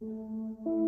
Música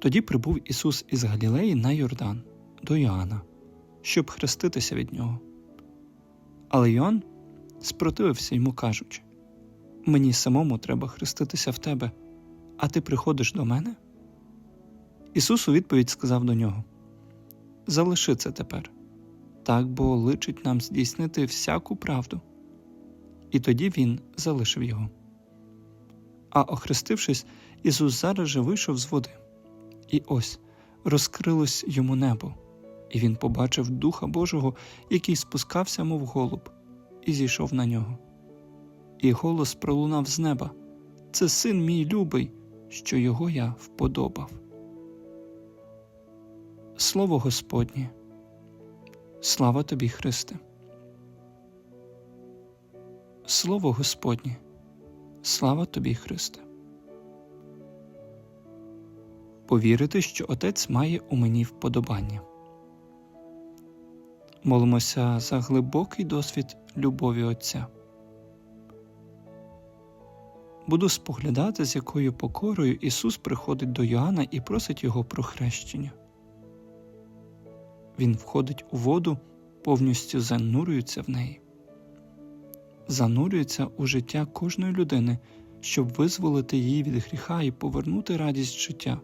Тоді прибув Ісус із Галілеї на Йордан до Йоанна, щоб хреститися від нього. Але Йоанн спротивився йому, кажучи: Мені самому треба хреститися в тебе, а ти приходиш до мене? Ісус у відповідь сказав до нього: Залиши це тепер, так бо личить нам здійснити всяку правду. І тоді він залишив його. А охрестившись, Ісус зараз же вийшов з води. І ось розкрилось йому небо, і він побачив Духа Божого, який спускався, мов голуб, і зійшов на нього. І голос пролунав з неба Це син мій любий, що його я вподобав. Слово Господнє, слава тобі, Христе. Слово Господнє, слава тобі, Христе. Повірити, що Отець має у мені вподобання. Молимося за глибокий досвід любові Отця. Буду споглядати, з якою покорою Ісус приходить до Йоанна і просить його про хрещення. Він входить у воду, повністю занурюється в неї, занурюється у життя кожної людини, щоб визволити її від гріха і повернути радість життя.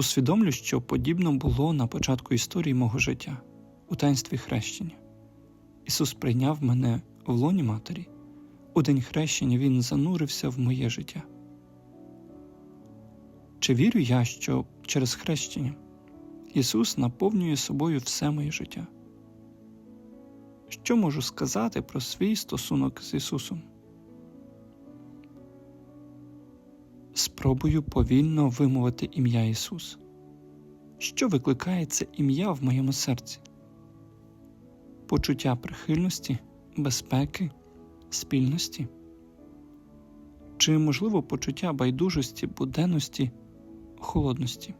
Усвідомлю, що подібно було на початку історії мого життя у таїнстві хрещення. Ісус прийняв мене в лоні матері. У день хрещення Він занурився в моє життя. Чи вірю я, що через хрещення Ісус наповнює собою все моє життя? Що можу сказати про свій стосунок з Ісусом? Спробую повільно вимовити ім'я Ісус. Що викликає це ім'я в моєму серці? Почуття прихильності, безпеки, спільності? Чи, можливо, почуття байдужості, буденності, холодності?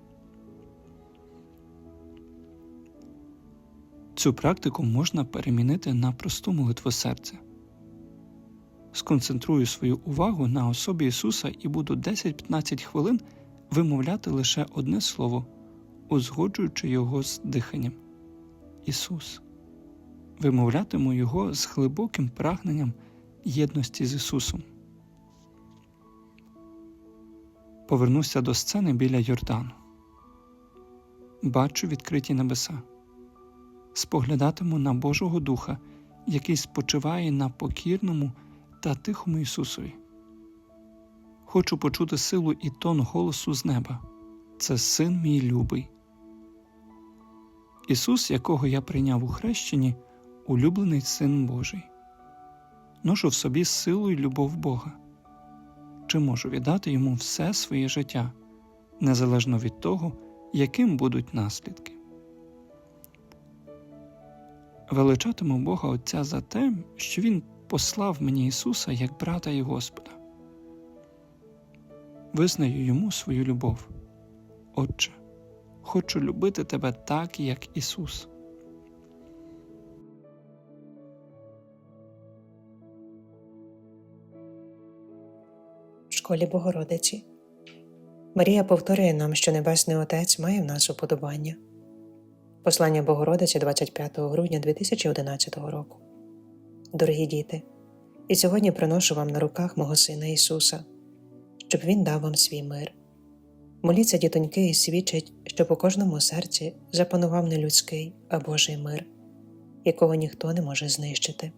Цю практику можна перемінити на просту молитву серця. Сконцентрую свою увагу на особі Ісуса і буду 10-15 хвилин вимовляти лише одне слово, узгоджуючи його з диханням. Ісус. Вимовлятиму Його з глибоким прагненням єдності з Ісусом. Повернуся до сцени біля Йордану. Бачу відкриті небеса. Споглядатиму на Божого Духа, який спочиває на покірному та тихому Ісусові. Хочу почути силу і тон голосу з неба. Це син мій любий. Ісус, якого я прийняв у хрещенні, улюблений Син Божий. ношу в собі силу й любов Бога? Чи можу віддати йому все своє життя, незалежно від того, яким будуть наслідки? Величатиму Бога Отця за те, що Він послав мені Ісуса як брата і Господа. Визнаю йому свою любов. Отче, хочу любити тебе так, як Ісус. в школі Богородиці. Марія повторює нам, що Небесний Отець має в нас уподобання. Послання Богородиці 25 грудня 2011 року. Дорогі діти, і сьогодні приношу вам на руках мого Сина Ісуса, щоб Він дав вам свій мир. Моліться, дітоньки, і свідчить, щоб у кожному серці запанував не людський, а Божий мир, якого ніхто не може знищити.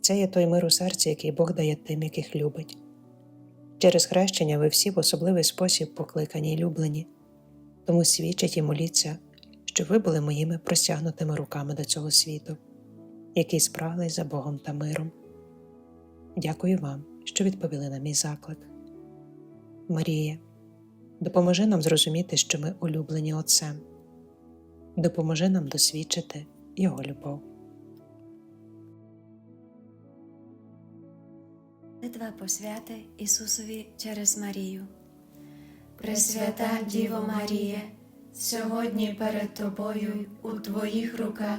Це є той мир у серці, який Бог дає тим, яких любить. Через хрещення ви всі в особливий спосіб покликані й люблені, тому свідчить і моліться, щоб ви були моїми простягнутими руками до цього світу, який спраглий за Богом та миром. Дякую вам, що відповіли на мій заклик. Марія, допоможи нам зрозуміти, що ми улюблені Отцем, допоможи нам досвідчити Його любов. Литва посвяти Ісусові через Марію. Пресвята Діво Марія, сьогодні перед Тобою у Твоїх руках